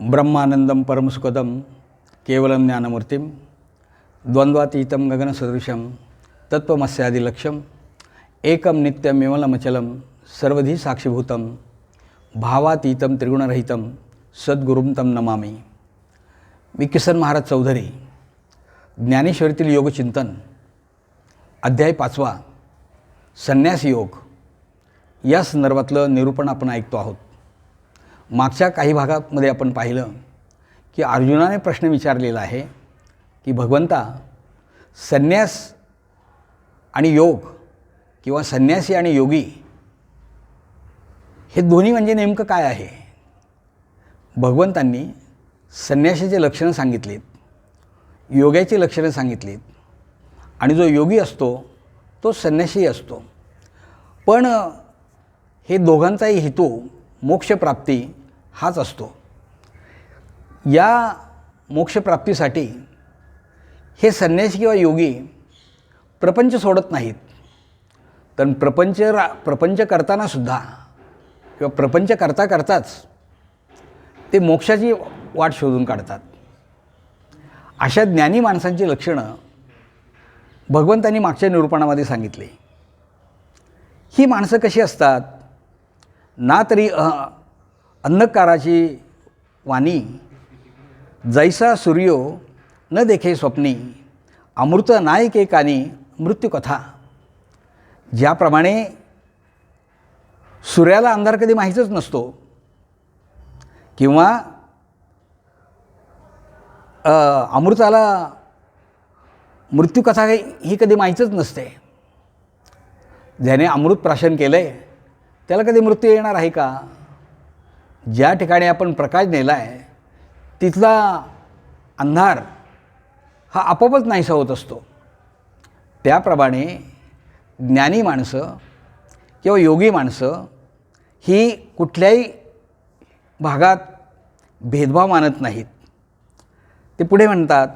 ब्रह्मानंदं परमसुखदं केवलं ज्ञानमूर्तिं द्वन्द्वातीतं गगनसदृशं లక్ష్యం एकं నిత్యం విమలమచలం सर्वधी साक्षीभूतं भावातीतं त्रिगुणरहितं सद्गुरुं तं नमामि। मी किसन महाराज चौधरी ज्ञानेश्वरीतील योगचिंतन अध्याय पाचवा संन्यास योग या संदर्भातलं निरूपण आपण ऐकतो आहोत। मागच्या काही भागामध्ये आपण पाहिलं की अर्जुनाने प्रश्न विचारलेला आहे की भगवंता संन्यास आणि योग किंवा संन्यासी आणि योगी हे दोन्ही म्हणजे नेमकं काय आहे? भगवंतांनी संन्याशाचे लक्षणं सांगितलीत योगाची लक्षणं सांगितलीत आणि जो योगी असतो तो संन्यासी असतो. पण हे दोघांचाही हेतू मोक्षप्राप्ती हाच असतो. या मोक्षप्राप्तीसाठी हे संन्यासी किंवा योगी प्रपंच सोडत नाहीत. तर प्रपंच रा प्रपंच करतानासुद्धा किंवा प्रपंच करता करताच ते मोक्षाची वाट शोधून काढतात. अशा ज्ञानी माणसांची लक्षणं भगवंतांनी मागच्या निरूपणामध्ये सांगितले. ही माणसं कशी असतात? ना तरी अह अन्नकाराची वाणी जैसा सूर्यो न देखे स्वप्नी अमृत नायके कानी मृत्यूकथा. ज्याप्रमाणे सूर्याला अंधार कधी माहीतच नसतो किंवा अमृताला मृत्यूकथा ही कधी माहीतच नसते. ज्याने अमृत प्राशन केलं आहे त्याला कधी मृत्यू येणार आहे का? ज्या ठिकाणी आपण प्रकाश नेला आहे तिथला अंधार हा आपोआपच नाहीसा होत असतो. त्याप्रमाणे ज्ञानी माणसं किंवा योगी माणसं ही कुठल्याही भागात भेदभाव मानत नाहीत. ते पुढे म्हणतात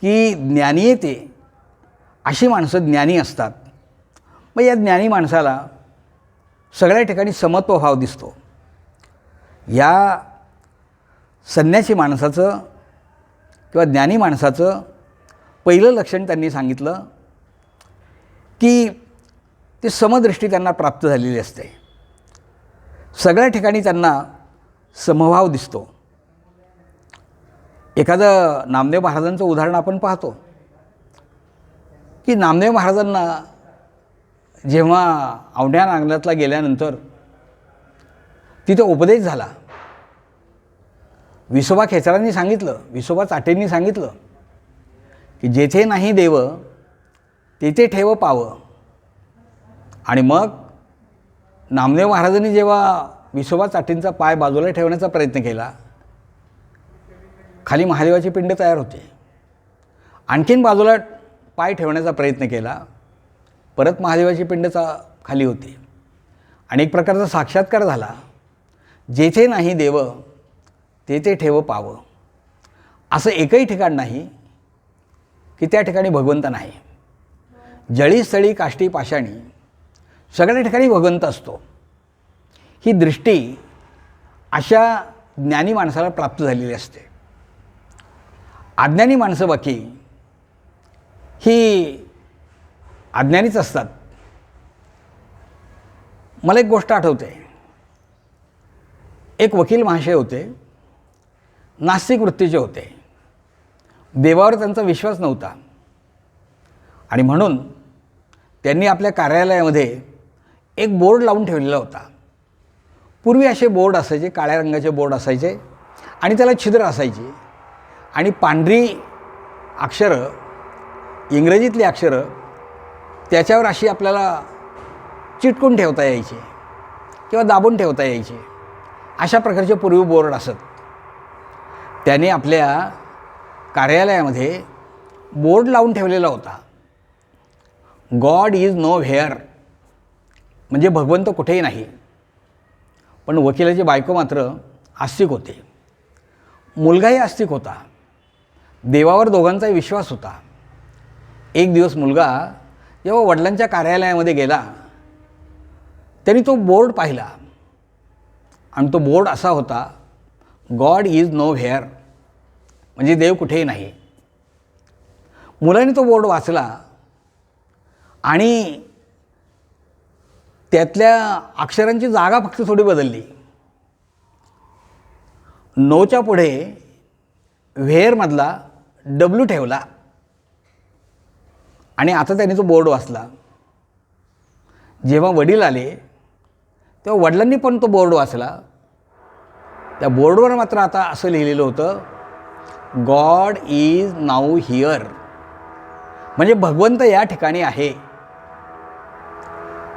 की ज्ञानी ते. अशी माणसं ज्ञानी असतात. मग या ज्ञानी माणसाला सगळ्या ठिकाणी समत्वभाव दिसतो. या संन्यासी माणसाचं किंवा ज्ञानी माणसाचं पहिलं लक्षण त्यांनी सांगितलं की ती समदृष्टी त्यांना प्राप्त झालेली असते. सगळ्या ठिकाणी त्यांना समभाव दिसतो. एखादं नामदेव महाराजांचं उदाहरण आपण पाहतो. की नामदेव महाराजांना जेव्हा औंढ्या नागनाथला गेल्यानंतर तिथे उपदेश झाला. विसोबा खेचरांनी सांगितलं विसोबा चाटेंनी सांगितलं की जेथे नाही देव तेथे ठेव पावं. आणि मग नामदेव महाराजांनी जेव्हा विसोबा चाटींचा पाय बाजूला ठेवण्याचा प्रयत्न केला खाली महादेवाची पिंड तयार होते. आणखीन बाजूला पाय ठेवण्याचा प्रयत्न केला परत महादेवाची पिंडचा खाली होती. आणि एक प्रकारचा साक्षात्कार झाला. जेथे नाही देव ते ते ठेव पावं. असं एकही ठिकाण नाही की त्या ठिकाणी भगवंत नाही. जळी स्थळी काष्टी पाषाणी सगळ्या ठिकाणी भगवंत असतो. ही दृष्टी अशा ज्ञानी माणसाला प्राप्त झालेली असते. अज्ञानी माणसं बाकी ही अज्ञानीच असतात. मला एक गोष्ट आठवते. एक वकील महाशय होते. नास्तिक वृत्तीचे होते. देवावर त्यांचा विश्वास नव्हता. आणि म्हणून त्यांनी आपल्या कार्यालयामध्ये एक बोर्ड लावून ठेवलेला होता. पूर्वी असे बोर्ड असायचे काळ्या रंगाचे बोर्ड असायचे आणि त्याला छिद्र असायची. आणि पांढरी अक्षरं इंग्रजीतली अक्षरं त्याच्यावर अशी आपल्याला चिटकून ठेवता यायची किंवा दाबून ठेवता यायची. अशा प्रकारचे पूर्वी बोर्ड असत. त्याने आपल्या कार्यालयामध्ये बोर्ड लावून ठेवलेला होता. गॉड इज नो व्हेअर म्हणजे भगवंत कुठेही नाही. पण वकिलाची बायको मात्र आस्तिक होते. मुलगाही आस्तिक होता. देवावर दोघांचाही विश्वास होता. एक दिवस मुलगा जेव्हा वडिलांच्या कार्यालयामध्ये गेला त्यांनी तो बोर्ड पाहिला. आणि तो बोर्ड असा होता गॉड इज नो व्हेअर म्हणजे देव कुठेही नाही. मुलांनी तो बोर्ड वाचला आणि त्यातल्या अक्षरांची जागा फक्त थोडी बदलली. नोच्या पुढे व्हेअरमधला डब्ल्यू ठेवला आणि आता त्यांनी तो बोर्ड वाचला. जेव्हा वडील आले तेव्हा वडिलांनी पण तो बोर्ड वाचला. त्या बोर्डवर मात्र आता असं लिहिलेलं होतं गॉड इज नाऊ हिअर. म्हणजे भगवंत या ठिकाणी आहे.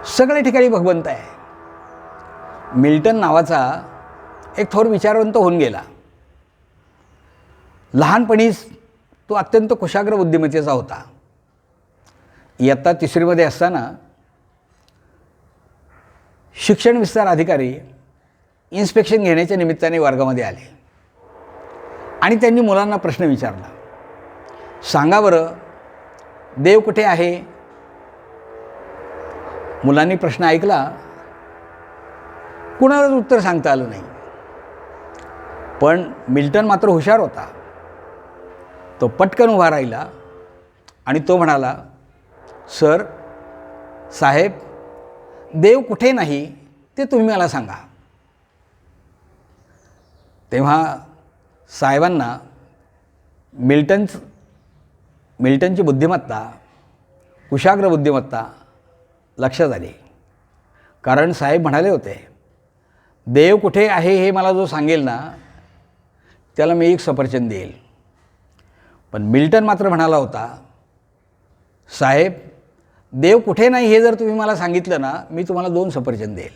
सगळ्या ठिकाणी भगवंत आहे. मिल्टन नावाचा एक थोर विचारवंत होऊन गेला. लहानपणीच तो अत्यंत कुशाग्र बुद्धिमत्तेचा होता. इयत्ता तिसरीमध्ये असताना शिक्षण विस्तार अधिकारी इन्स्पेक्शन घेण्याच्या निमित्ताने वर्गामध्ये आले. आणि त्यांनी मुलांना प्रश्न विचारला. सांगा बरं देव कुठे आहे? मुलांनी प्रश्न ऐकला. कुणालाच उत्तर सांगता आलं नाही. पण मिल्टन मात्र हुशार होता. तो पटकन उभा राहिला आणि तो म्हणाला सर साहेब देव कुठे नाही ते तुम्ही मला सांगा. तेव्हा साहेबांना मिल्टन्स मिल्टनची बुद्धिमत्ता कुशाग्र बुद्धिमत्ता लक्षात आली. कारण साहेब म्हणाले होते देव कुठे आहे हे मला जो सांगेल ना त्याला मी एक सफरचंद देईल. पण मिल्टन मात्र म्हणाला होता साहेब देव कुठे नाही हे जर तुम्ही मला सांगितलं ना मी तुम्हाला दोन सफरचंद देईल.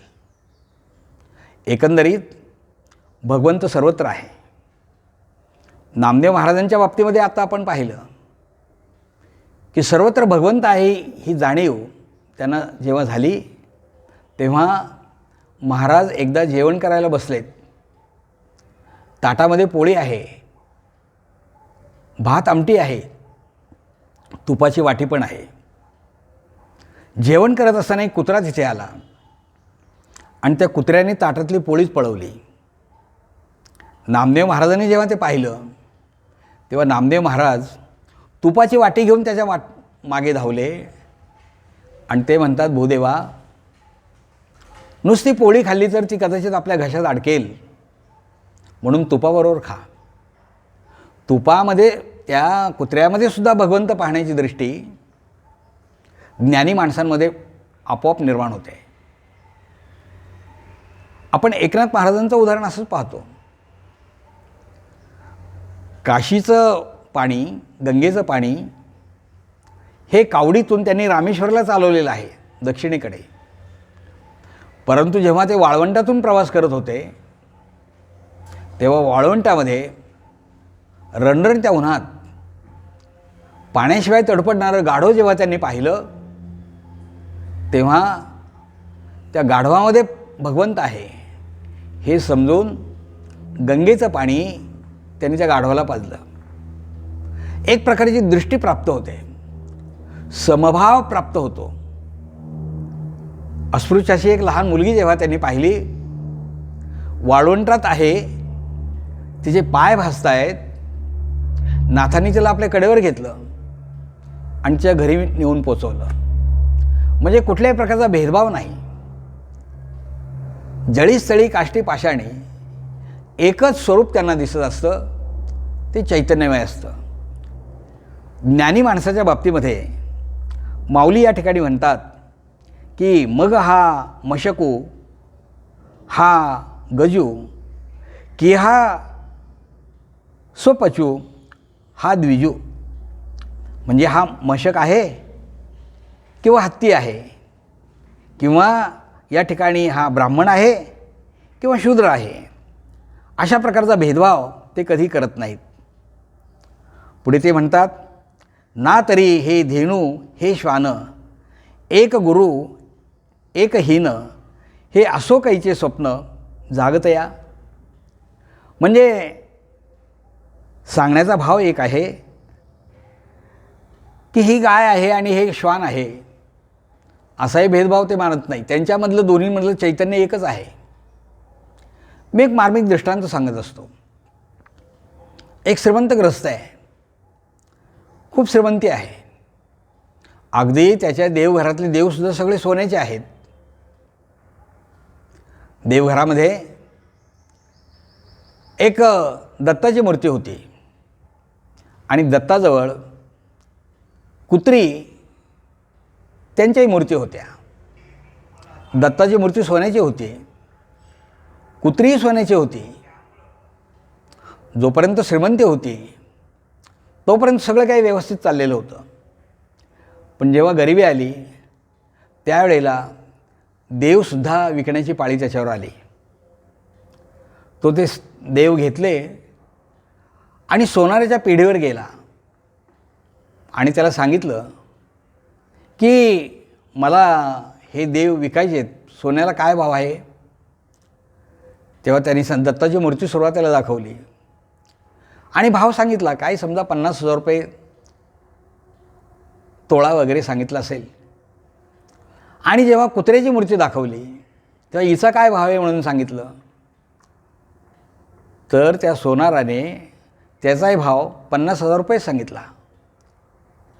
एकंदरीत भगवंत सर्वत्र आहे. नामदेव महाराजांच्या बाबतीमध्ये आता आपण पाहिलं की सर्वत्र भगवंत आहे ही जाणीव त्यांना जेव्हा झाली तेव्हा महाराज एकदा जेवण करायला बसलेत. ताटामध्ये पोळी आहे भात आमटी आहे तुपाची वाटी पण आहे. जेवण करत असताना एक कुत्रा तिथे आला आणि त्या कुत्र्याने ताटातली पोळीच पळवली. नामदेव महाराजांनी जेव्हा ते पाहिलं तेव्हा नामदेव महाराज तुपाची वाटी घेऊन त्याच्या वाट मागे धावले. आणि ते म्हणतात भूदेवा नुसती पोळी खाल्ली तर ती कदाचित आपल्या घशात अडकेल. म्हणून तुपाबरोबर खा. तुपामध्ये त्या कुत्र्यामध्ये सुद्धा भगवंत पाहण्याची दृष्टी ज्ञानी माणसांमध्ये आपोआप निर्माण होते. आपण एकनाथ महाराजांचं उदाहरण असंच पाहतो. काशीचं पाणी गंगेचं पाणी हे कावडीतून त्यांनी रामेश्वरला चालवलेलं आहे दक्षिणेकडे. परंतु जेव्हा ते वाळवंटातून प्रवास करत होते तेव्हा वाळवंटामध्ये रणरणत्या उन्हात पाण्याशिवाय तडपडणारं गाढव जेव्हा त्यांनी पाहिलं तेव्हा त्या गाढवामध्ये भगवंत आहे. हे समजून गंगेचं पाणी त्यांनी त्या गाढवाला पाजलं. एक प्रकारची दृष्टी प्राप्त होते समभाव प्राप्त होतो. अस्पृश्याची एक लहान मुलगी जेव्हा त्यांनी पाहिली वाळवंटात आहे तिचे पाय भासत आहेत नाथांनी तिला आपल्या कडेवर घेतलं आणि तिच्या घरी नेऊन पोचवलं. म्हणजे कुठल्याही प्रकारचा भेदभाव नाही. जळीस्थळी काष्टी पाषाणी एकच स्वरूप त्यांना दिसत असतं ते चैतन्यमय असतं. ज्ञानी माणसाच्या बाबतीमध्ये माऊली या ठिकाणी म्हणतात की मग हा मशकू हा गजू की हा स्वपचू हा द्विजू म्हणजे हा मशक आहे किंवा हत्ती आहे किंवा या ठिकाणी हा ब्राह्मण आहे किंवा शूद्र आहे अशा प्रकारचा भेदभाव ते कधी करत नाहीत. पुढे ते म्हणतात ना तरी हे धेणू हे श्वान एक गुरु एक हीन हे असो काहीचे स्वप्न जागतया म्हणजे सांगण्याचा भाव एक आहे की ही गाय आहे आणि हे श्वान आहे. असाही भेदभाव ते मानत नाही त्यांच्यामधलं दोन्हीमधलं चैतन्य एकच आहे. मी एक मार्मिक दृष्टांत सांगत असतो. एक श्रीमंतग्रस्त आहे. खूप श्रीमंती आहे. अगदी त्याच्या देवघरातले देवसुद्धा सगळे सोन्याचे आहेत. देवघरामध्ये एक दत्ताची मूर्ती होती. आणि दत्ताजवळ कुत्री त्यांच्याही मूर्ती होत्या. दत्ताची मूर्ती सोन्याची होती. कुत्रीही सोन्याची होती. जोपर्यंत श्रीमंती होती तोपर्यंत सगळं काही व्यवस्थित चाललेलं होतं. पण जेव्हा गरिबी आली त्यावेळेला देवसुद्धा विकण्याची पाळी त्याच्यावर आली. तो ते देव घेतले आणि सोनाऱ्याच्या पिढीवर गेला. आणि त्याला सांगितलं की मला हे देव विकायचे आहेत सोन्याला काय भाव आहे? तेव्हा त्यांनी सन दत्ताची मूर्ती सुरुवातीला दाखवली. आणि भाव सांगितला काय समजा पन्नास हजार रुपये तोळा वगैरे सांगितला असेल. आणि जेव्हा कुत्र्याची मूर्ती दाखवली तेव्हा हिचा काय भाव आहे म्हणून सांगितलं? तर त्या सोनाराने त्याचाही भाव पन्नास हजार रुपये सांगितला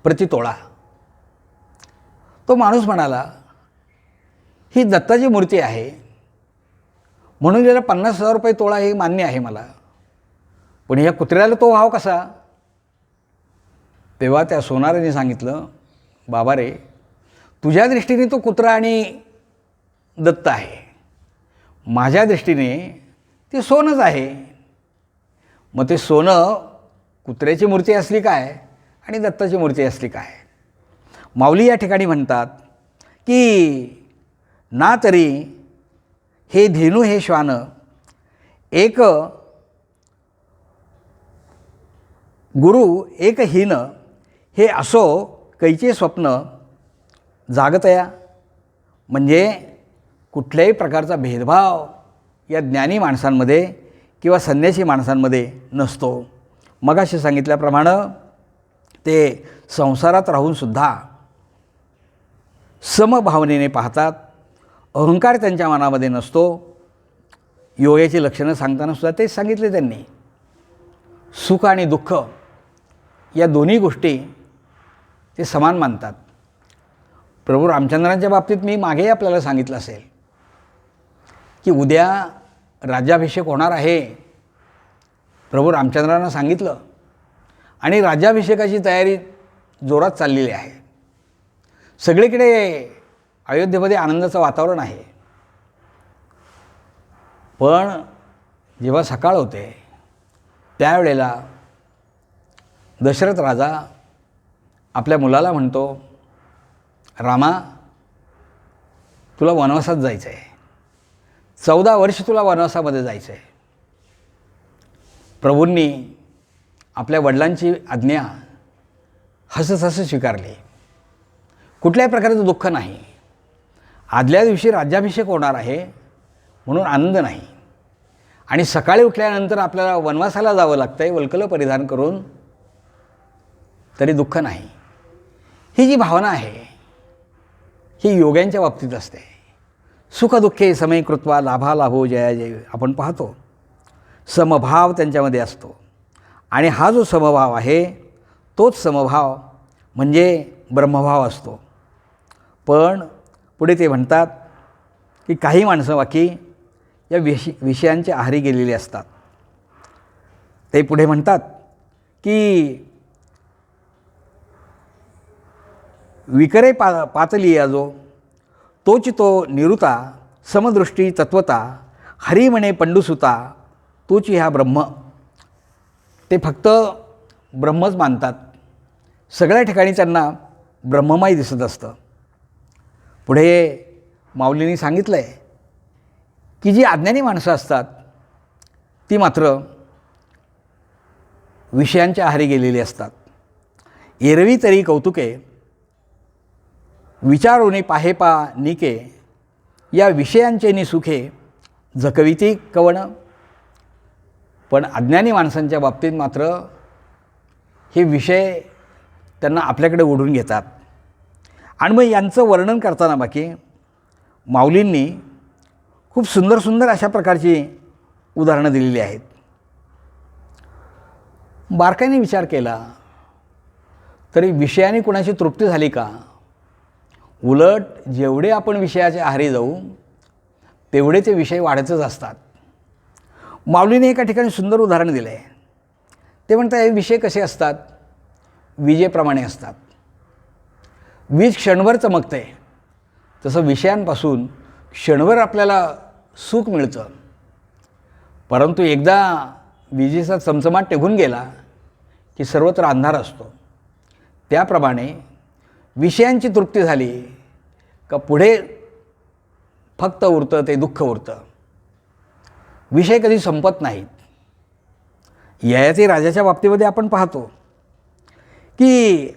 प्रति तोळा. तो माणूस म्हणाला ही दत्ताची मूर्ती आहे म्हणून ज्याला पन्नास हजार रुपये तोळा हे मान्य आहे मला. पण या कुत्र्याला तो भाव कसा? तेव्हा त्या सोनाराने सांगितलं बाबा रे तुझ्या दृष्टीने तो कुत्रा आणि दत्त आहे. माझ्या दृष्टीने ते सोनंच आहे. मग ते सोनं कुत्र्याची मूर्ती असली काय आणि दत्ताची मूर्ती असली काय? माऊली या ठिकाणी म्हणतात की ना तरी हे धेनू हे श्वान. एक गुरु एक हीन. हे असो कैचे स्वप्न. जागतया म्हणजे कुठल्याही प्रकारचा भेदभाव या ज्ञानी माणसांमध्ये किंवा संन्यासी माणसांमध्ये नसतो. मगाशी सांगितल्याप्रमाणे ते संसारात राहूनसुद्धा समभावनेने पाहतात अहंकार त्यांच्या मनामध्ये नसतो. योगाची लक्षणं सांगताना सुद्धा तेच सांगितले त्यांनी. सुख आणि दुःख या दोन्ही गोष्टी ते समान मानतात. प्रभू रामचंद्रांच्या बाबतीत मी मागेही आपल्याला सांगितलं असेल की उद्या राज्याभिषेक होणार आहे. प्रभू रामचंद्रांना सांगितलं आणि राज्याभिषेकाची तयारी जोरात चाललेली आहे. सगळीकडे अयोध्येमध्ये आनंदाचं वातावरण आहे. पण जेव्हा सकाळ होते त्यावेळेला दशरथ राजा आपल्या मुलाला म्हणतो रामा तुला वनवासात जायचं आहे चौदा वर्ष तुला वनवासामध्ये जायचं आहे प्रभूंनी आपल्या वडिलांची आज्ञा हसत हसत स्वीकारली. कुठल्याही प्रकारचं दुःख नाही. आदल्या दिवशी राज्याभिषेक होणार आहे म्हणून आनंद नाही. आणि सकाळी उठल्यानंतर आपल्याला वनवासाला जावं लागतं आहे वल्कलं परिधान करून तरी दुःख नाही. ही जी भावना आहे ही योग्यांच्या बाबतीत असते. सुखदुःखे समय कृत्वा लाभा लाभो जया जय आपण पाहतो. समभाव त्यांच्यामध्ये असतो. आणि हा जो समभाव आहे तोच समभाव म्हणजे ब्रह्मभाव असतो. पण पुढे ते म्हणतात की काही माणसं बाकी या विष विषयांच्या आहारी गेलेली असतात. ते पुढे म्हणतात की विकरे पा पातली याजो तोच तो निरुता समदृष्टी तत्वता हरी म्हणे पंडुसुता तोच ह्या ब्रह्म. ते फक्त ब्रह्मच मानतात. सगळ्या ठिकाणी त्यांना ब्रह्ममय दिसत असतं. पुढे माऊलींनी सांगितलं आहे की जी अज्ञानी माणसं असतात ती मात्र विषयांच्या आहारी गेलेली असतात. एरवी तरी कौतुके विचारोने पाहेपा निके या विषयांचे नि सुखे जकविती कवण. पण अज्ञानी माणसांच्या बाबतीत मात्र हे विषय त्यांना आपल्याकडे ओढून घेतात. आणि मग यांचं वर्णन करताना बाकी माऊलींनी खूप सुंदर सुंदर अशा प्रकारची उदाहरणं दिलेली आहेत. बारकाईने विचार केला तरी विषयाने कुणाची तृप्ती झाली का? उलट जेवढे आपण विषयाच्या आहारी जाऊ तेवढे ते विषय वाढतच असतात. माऊलीने एका ठिकाणी सुंदर उदाहरण दिलं आहे ते म्हणतात हे विषय कसे असतात? विजेप्रमाणे असतात. वीज क्षणभर चमकते तसं विषयांपासून क्षणभर आपल्याला सुख मिळतं. परंतु एकदा विजेचा चमचमाट निघून गेला की सर्वत्र अंधार असतो. त्याप्रमाणे विषयांची तृप्ती झाली का पुढे फक्त उरतं ते दुःख उरतं. विषय कधी संपत नाहीत. ययाती राजाच्या बाबतीमध्ये आपण पाहतो की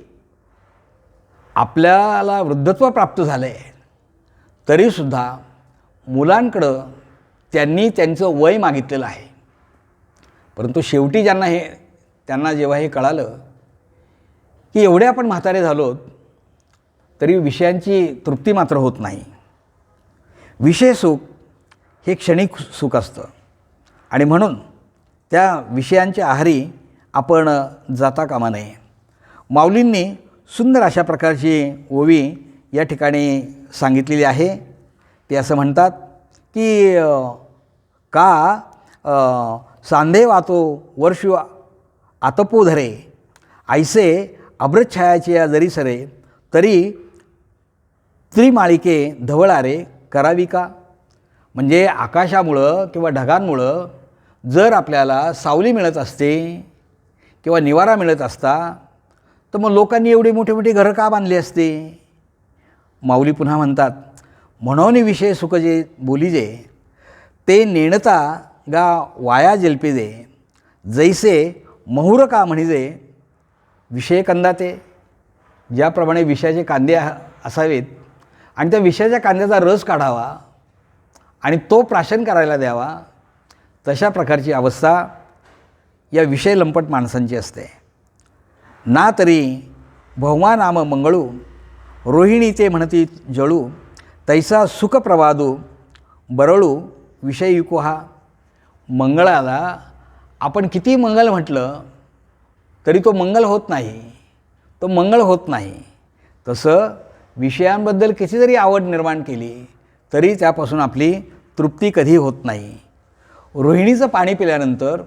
आपल्याला वृद्धत्व प्राप्त झालं आहे तरीसुद्धा मुलांकडं त्यांनी त्यांचं वय मागितलेलं आहे. परंतु शेवटी ज्यांना हे त्यांना जेव्हा हे कळालं की एवढे आपण म्हातारे झालोत तरी विषयांची तृप्ती मात्र होत नाही. विषय सुख हे क्षणिक सुख असतं. आणि म्हणून त्या विषयांच्या आहारी आपण जाता कामा नये. माऊलींनी सुंदर अशा प्रकारची ओवी या ठिकाणी सांगितलेली आहे. ते असं म्हणतात की का सांधे वातो वर्ष आतपो धरे ऐसे अभ्रछायाचे या जरी सरे तरी त्रिमाळिके धवळारे करावी का? म्हणजे आकाशामुळं किंवा ढगांमुळं जर आपल्याला सावली मिळत असते किंवा निवारा मिळत असता तर मग लोकांनी एवढे मोठे मोठे घरं का बांधली असते? माऊली पुन्हा म्हणतात म्हणून विषय सुख जे बोलीजे ते नेणता गा वाया जल्पिजे जैसे महुर का म्हणजे विषय कंदाते ज्याप्रमाणे विषयाचे कांदे असावेत आणि त्या विषयाच्या कांद्याचा रस काढावा आणि तो प्राशन करायला द्यावा तशा प्रकारची अवस्था या विषय लंपट माणसांची असते. ना तरी भौमा नाम मंगळू रोहिणीचे म्हणती जळू तैसा सुखप्रवादू बरळू विषययुको हा. मंगळाला आपण किती मंगल म्हटलं तरी तो मंगल होत नाही तो मंगळ होत नाही. तसं विषयांबद्दल किती जरी आवड निर्माण केली तरी त्यापासून आपली तृप्ती कधी होत नाही. रोहिणीचं पाणी पिल्यानंतर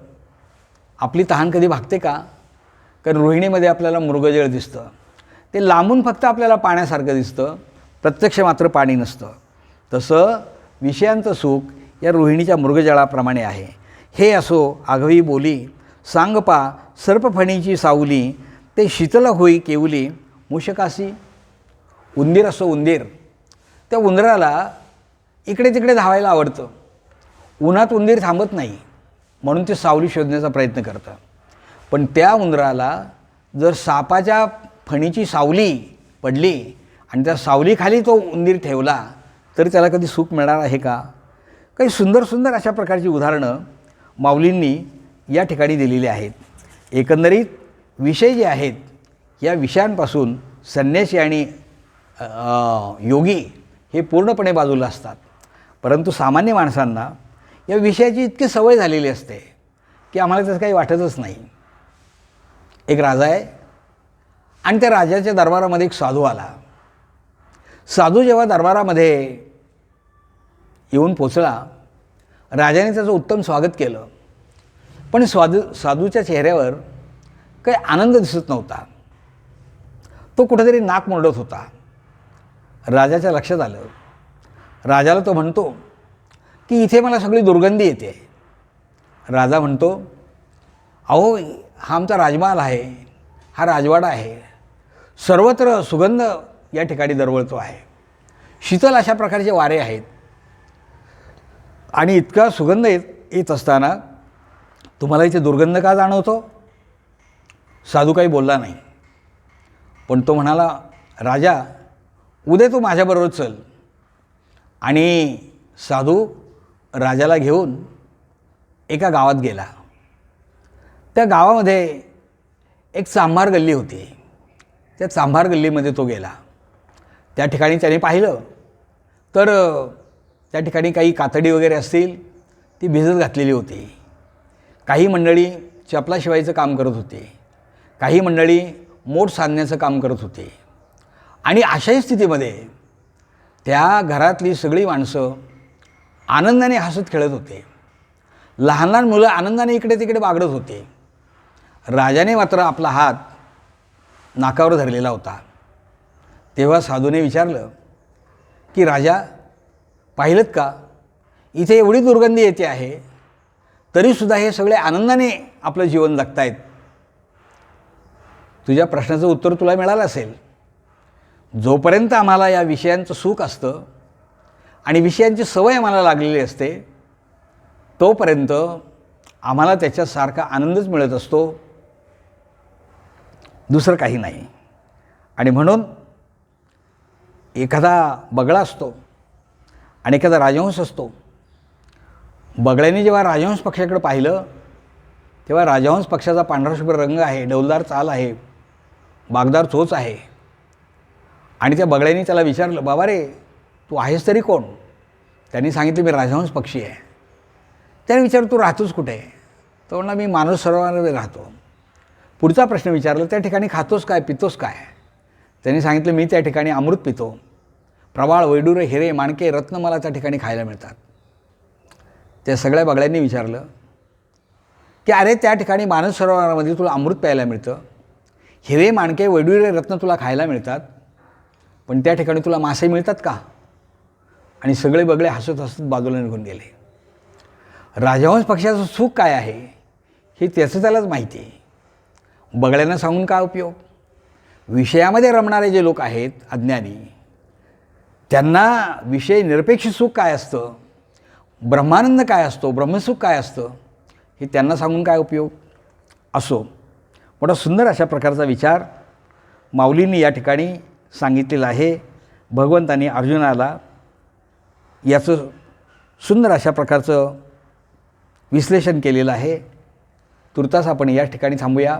आपली तहान कधी भागते का? कारण रोहिणीमध्ये आपल्याला मृगजळ दिसतं. ते लांबून फक्त आपल्याला पाण्यासारखं दिसतं. प्रत्यक्ष मात्र पाणी नसतं. तसं विषयांचं सुख या रोहिणीच्या मृगजळाप्रमाणे आहे. हे असो आघवी बोली सांगपा सर्पफणीची सावली ते शीतल होई केवली मूषकासी उंदीर असो उंदीर त्या उंदराला इकडे तिकडे धावायला आवडतं. उन्हात उंदीर थांबत नाही म्हणून ते सावली शोधण्याचा प्रयत्न करतं. पण त्या उंदराला जर सापाच्या फणीची सावली पडली आणि त्या सावलीखाली तो उंदीर ठेवला तर त्याला कधी सुख मिळणार आहे का? काही सुंदर सुंदर अशा प्रकारची उदाहरणं माऊलींनी या ठिकाणी दिलेली आहेत. एकंदरीत विषय जे आहेत या विषयांपासून संन्यासी आणि योगी हे पूर्णपणे बाजूला असतात. परंतु सामान्य माणसांना या विषयाची इतकी सवय झालेली असते की आम्हाला त्याचं काही वाटतच नाही. एक राजा आहे. आणि त्या राजाच्या दरबारामध्ये एक साधू आला. साधू जेव्हा दरबारामध्ये येऊन पोचला राजाने त्याचं उत्तम स्वागत केलं. पण स्वादू साधूच्या चेहऱ्यावर काही आनंद दिसत नव्हता. तो कुठेतरी नाक मुरडत होता. राजाच्या लक्षात आलं. राजाला तो म्हणतो की इथे मला सगळी दुर्गंधी येते. राजा म्हणतो अहो हा आमचा राजमहाल आहे. हा राजवाडा आहे. सर्वत्र सुगंध या ठिकाणी दरवळतो आहे. शीतल अशा प्रकारचे वारे आहेत. आणि इतका सुगंध येत येत असताना तुम्हाला इथे दुर्गंध का जाणवतो? साधू काही बोलला नाही. पण तो म्हणाला राजा उद्या तू माझ्याबरोबर चल. आणि साधू राजाला घेऊन एका गावात गेला. त्या गावामध्ये एक चांभार गल्ली होती. त्या चांभार गल्लीमध्ये तो गेला. त्या ठिकाणी त्याने पाहिलं. तर त्या ठिकाणी काही कातडी वगैरे असतील ती भिजत घातलेली होती. काही मंडळी चपला शिवायचं काम करत होते. काही मंडळी मोठ साधण्याचं काम करत होते. आणि अशाही स्थितीमध्ये त्या घरातली सगळी माणसं आनंदाने हसत खेळत होते. लहान लहान मुलं आनंदाने इकडे तिकडे बागडत होते. राजाने मात्र आपला हात नाकावर धरलेला होता. तेव्हा साधूने विचारलं की राजा पाहिलं का? इथे एवढी दुर्गंधी येते आहे तरीसुद्धा हे सगळे आनंदाने आपलं जीवन जगतायत. तुझ्या प्रश्नाचं उत्तर तुला मिळालं असेल. जोपर्यंत आम्हाला या विषयांचं सुख असतं आणि विषयांची सवय आम्हाला लागलेली असते तोपर्यंत आम्हाला त्याच्यासारखा आनंदच मिळत असतो दुसरं काही नाही. आणि म्हणून एखादा बगळा असतो आणि एखादा राजहंस असतो. बगळ्याने जेव्हा राजहंस पक्षाकडे पाहिलं तेव्हा राजहंस पक्षाचा पांढराशुभ्र रंग आहे डौलदार चाल आहे बागदार चोच आहे. आणि त्या बगळ्याने त्याला विचारलं बाबा रे तू आहेस तरी कोण? त्यांनी सांगितलं मी राजहंस पक्षी आहे. त्याने विचारलं तू राहतोस कुठे? तो म्हणला मी माणूस सरोवरामध्ये राहतो. पुढचा प्रश्न विचारला त्या ठिकाणी खातोस काय पितोस काय? त्यांनी सांगितलं मी त्या ठिकाणी अमृत पितो. प्रवाळ वैडुरे हिरे माणके रत्न मला त्या ठिकाणी खायला मिळतात. त्या सगळ्या बगळ्यांनी विचारलं की अरे त्या ठिकाणी मानस सरोवरामध्ये तुला अमृत प्यायला मिळतं. हिरे माणके वैडुरे रत्न तुला खायला मिळतात. पण त्या ठिकाणी तुला मासे मिळतात का? आणि सगळे बगळे हसत हसत बाजूला निघून गेले. राजहंस पक्षाचं सुख काय आहे हे त्याचं त्यालाच माहिती आहे. बगळ्यांना सांगून काय उपयोग? विषयामध्ये रमणारे जे लोक आहेत अज्ञानी त्यांना विषय निरपेक्ष सुख काय असतं? ब्रह्मानंद काय असतो? ब्रह्मसुख काय असतं? हे त्यांना सांगून काय उपयोग? असो. मोठा सुंदर अशा प्रकारचा विचार माऊलींनी या ठिकाणी सांगितलेला आहे. भगवंतानी अर्जुनाला याचं सुंदर अशा प्रकारचं विश्लेषण केलेलं आहे. तुर्तास आपण या ठिकाणी थांबूया.